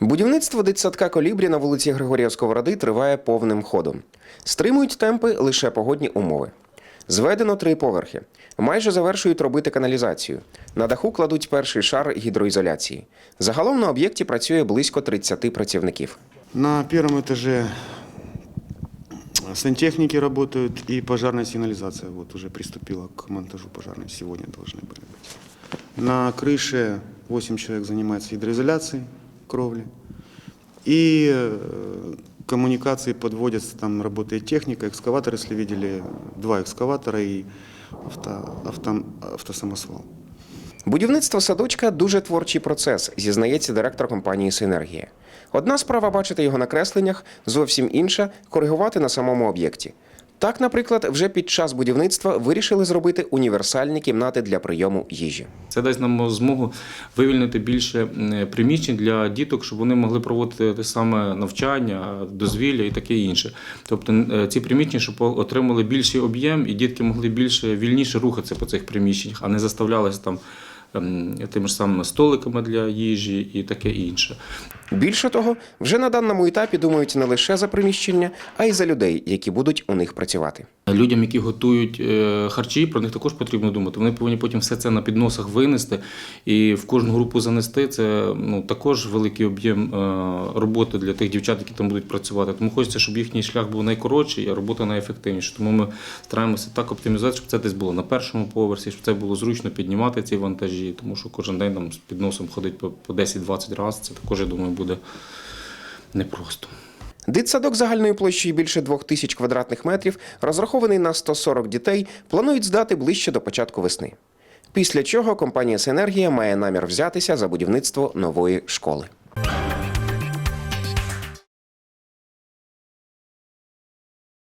Будівництво дитсадка колібрі на вулиці Григорія Сковороди триває повним ходом. Стримують темпи лише погодні умови. Зведено три поверхи. Майже завершують робити каналізацію. На даху кладуть перший шар гідроізоляції. Загалом на об'єкті працює близько 30 працівників. На первом этаже сантехники работают и пожарная сигнализация вот уже приступила к монтажу пожарной. Сегодня должны были быть. На крыше 8 человек занимается гидроизоляцией кровли. И э, коммуникации подводятся, там работает техника, экскаватор, если видели, два экскаватора и авто, авто, автосамосвал. Будівництво садочка дуже творчий процес, зізнається директор компанії Синергія. Одна справа бачити його на кресленнях, зовсім інша коригувати на самому об'єкті. Так, наприклад, вже під час будівництва вирішили зробити універсальні кімнати для прийому їжі. Це дасть нам змогу вивільнити більше приміщень для діток, щоб вони могли проводити те саме навчання, дозвілля і таке інше. Тобто е, ці приміщення, щоб отримали більший об'єм, і дітки могли більше вільніше рухатися по цих приміщеннях, а не заставлялися там тими ж самими столиками для їжі і таке інше. Більше того, вже на даному етапі думають не лише за приміщення, а й за людей, які будуть у них працювати. Людям, які готують е, харчі, про них також потрібно думати. Вони повинні потім все це на підносах винести і в кожну групу занести. Це ну також великий об'єм е, роботи для тих дівчат, які там будуть працювати. Тому хочеться, щоб їхній шлях був найкоротший, а робота найефективніша. Тому ми стараємося так оптимізувати, щоб це десь було на першому поверсі, щоб це було зручно піднімати ці вантажі, тому що кожен день там з підносом ходить по по 10-20 разів. Це також, я думаю, буде непросто. Дитсадок загальною площею більше двох тисяч квадратних метрів, розрахований на 140 дітей, планують здати ближче до початку весни. Після чого компанія Синергія має намір взятися за будівництво нової школи.